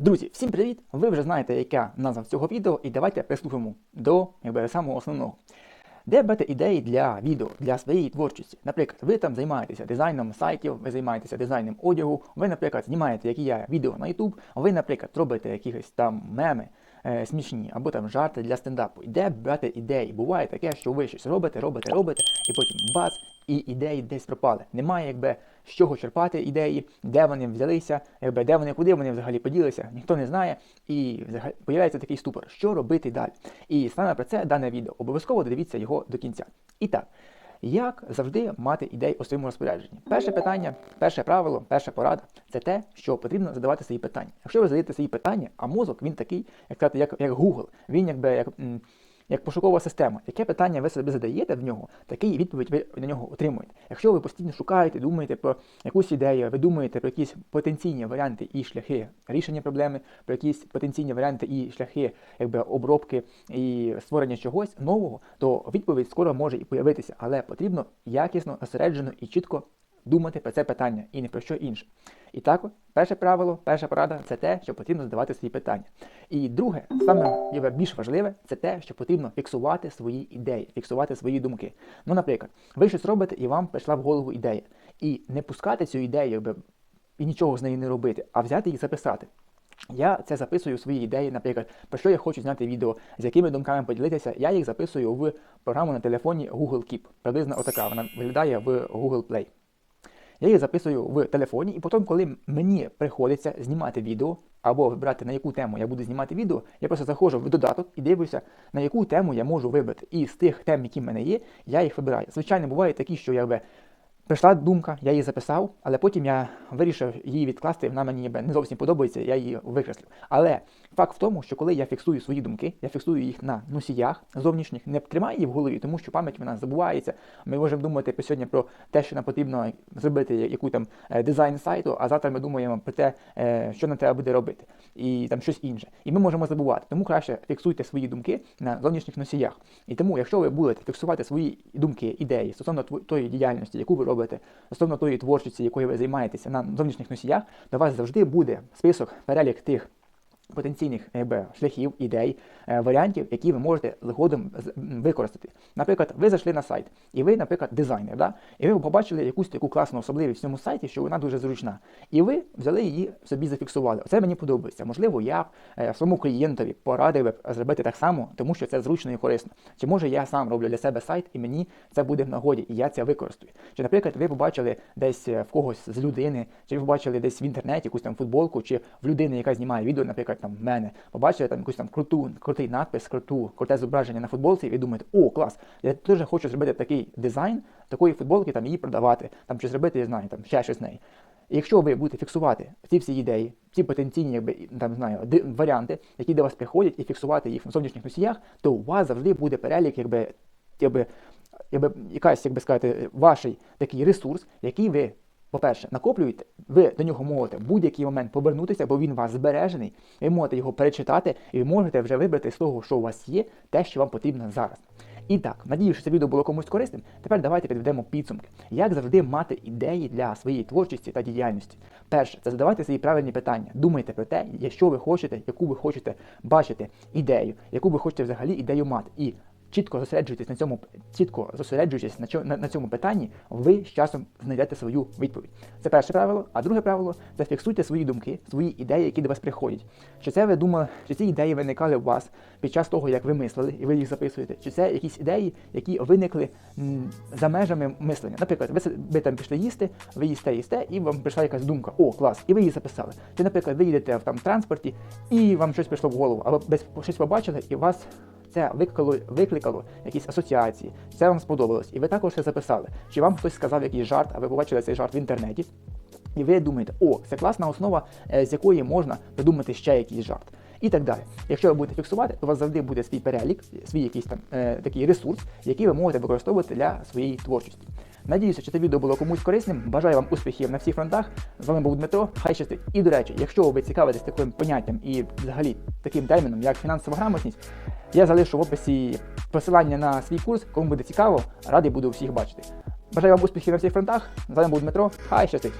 Друзі, всім привіт! Ви вже знаєте, яка назва цього відео, і давайте приступимо до якби, самого основного. Де брати ідеї для відео, для своєї творчості? Наприклад, ви там займаєтеся дизайном сайтів, ви займаєтеся дизайном одягу, ви, наприклад, знімаєте, які є відео на YouTube, ви, наприклад, робите якісь там меми е, смішні або там жарти для стендапу. Де брати ідеї? Буває таке, що ви щось робите, робите, робите, і потім бац, і ідеї десь пропали. Немає якби з чого черпати ідеї, де вони взялися, якби де вони, куди вони взагалі поділися, ніхто не знає, і взагалі появляється такий ступор, що робити далі. І саме про це дане відео. Обов'язково додивіться його до кінця. І так. Як завжди мати ідеї у своєму розпорядженні? Перше питання, перше правило, перша порада це те, що потрібно задавати свої питання. Якщо ви задаєте свої питання, а мозок він такий, як сказати, як, як Google, він якби як. Як пошукова система, яке питання ви собі задаєте в нього, такий відповідь ви на нього отримуєте. Якщо ви постійно шукаєте, думаєте про якусь ідею, ви думаєте про якісь потенційні варіанти і шляхи рішення проблеми, про якісь потенційні варіанти і шляхи якби, обробки і створення чогось нового, то відповідь скоро може і появитися, але потрібно якісно, зосереджено і чітко думати про це питання і не про що інше. І так, перше правило, перша порада це те, що потрібно задавати свої питання. І друге, саме більш важливе, це те, що потрібно фіксувати свої ідеї, фіксувати свої думки. Ну, наприклад, ви щось робите і вам прийшла в голову ідея. І не пускати цю ідею, якби, і нічого з нею не робити, а взяти і записати. Я це записую в свої ідеї, наприклад, про що я хочу зняти відео, з якими думками поділитися. Я їх записую в програму на телефоні Google Keep. Приблизно отака вона виглядає в Google Play. Я їх записую в телефоні, і потім, коли мені приходиться знімати відео або вибрати на яку тему я буду знімати відео, я просто заходжу в додаток і дивлюся, на яку тему я можу вибрати. І з тих тем, які в мене є, я їх вибираю. Звичайно, бувають такі, що якби прийшла думка, я її записав, але потім я вирішив її відкласти, вона мені не зовсім подобається, я її викреслив. Але факт в тому, що коли я фіксую свої думки, я фіксую їх на носіях зовнішніх, не тримаю її в голові, тому що пам'ять вона забувається. Ми можемо думати сьогодні про те, що нам потрібно зробити яку там е, дизайн сайту, а завтра ми думаємо про те, е, що нам треба буде робити, і там щось інше. І ми можемо забувати. Тому краще фіксуйте свої думки на зовнішніх носіях. І тому, якщо ви будете фіксувати свої думки, ідеї стосовно тої діяльності, яку ви робите, стосовно тої творчості, якою ви займаєтеся на зовнішніх носіях, до вас завжди буде список перелік тих. Потенційних якби, шляхів, ідей, е, варіантів, які ви можете згодом використати. Наприклад, ви зайшли на сайт, і ви, наприклад, дизайнер, да? і ви побачили якусь таку класну особливість в цьому сайті, що вона дуже зручна. І ви взяли її собі зафіксували. Оце мені подобається. Можливо, я б е, своєму клієнтові порадив би зробити так само, тому що це зручно і корисно. Чи може я сам роблю для себе сайт, і мені це буде в нагоді, і я це використаю. Чи, наприклад, ви побачили десь е, в когось з людини, чи ви побачили десь в інтернеті якусь там футболку, чи в людини, яка знімає відео, наприклад, там в мене, побачили там якусь там круту, крутий надпис, круту, круте зображення на футболці, і ви думаєте, о, клас, я теж хочу зробити такий дизайн такої футболки, там її продавати, там чи зробити, я знаю, там ще щось з неї. І якщо ви будете фіксувати ці всі ідеї, ці потенційні якби, там, знаю, варіанти, які до вас приходять, і фіксувати їх на зовнішніх носіях, то у вас завжди буде перелік, якби, якби, якби якась, як сказати, ваш такий ресурс, який ви, по-перше, накоплюєте, ви до нього можете в будь-який момент повернутися, бо він у вас збережений, ви можете його перечитати, і ви можете вже вибрати з того, що у вас є, те, що вам потрібно зараз. І так, надію, що це відео було комусь корисним. Тепер давайте підведемо підсумки. Як завжди мати ідеї для своєї творчості та діяльності? Перше, це задавайте свої правильні питання. Думайте про те, що ви хочете, яку ви хочете бачити ідею, яку ви хочете взагалі ідею мати. І чітко зосереджуйтесь на цьому, чітко зосереджуючись на, на, цьому питанні, ви з часом знайдете свою відповідь. Це перше правило. А друге правило це фіксуйте свої думки, свої ідеї, які до вас приходять. Чи це ви думали, чи ці ідеї виникали у вас під час того, як ви мислили, і ви їх записуєте? Чи це якісь ідеї, які виникли м, за межами мислення? Наприклад, ви, ви там пішли їсти, ви їсте, їсте, і вам прийшла якась думка, о, клас, і ви її записали. Чи, наприклад, ви їдете в там транспорті, і вам щось прийшло в голову, або щось побачили, і вас це викликало, викликало якісь асоціації, це вам сподобалось, і ви також це записали. Чи вам хтось сказав якийсь жарт, а ви побачили цей жарт в інтернеті, і ви думаєте, о, це класна основа, е, з якої можна придумати ще якийсь жарт. І так далі. Якщо ви будете фіксувати, то у вас завжди буде свій перелік, свій якийсь там е, такий ресурс, який ви можете використовувати для своєї творчості. Надіюся, що це відео було комусь корисним. Бажаю вам успіхів на всіх фронтах. З вами був Дмитро. Хай щастить. І до речі, якщо ви цікавитесь таким поняттям і взагалі таким терміном, як фінансова грамотність, я залишу в описі посилання на свій курс. Кому буде цікаво, радий буду всіх бачити. Бажаю вам успіхів на всіх фронтах. З вами був Дмитро. Хай щастить!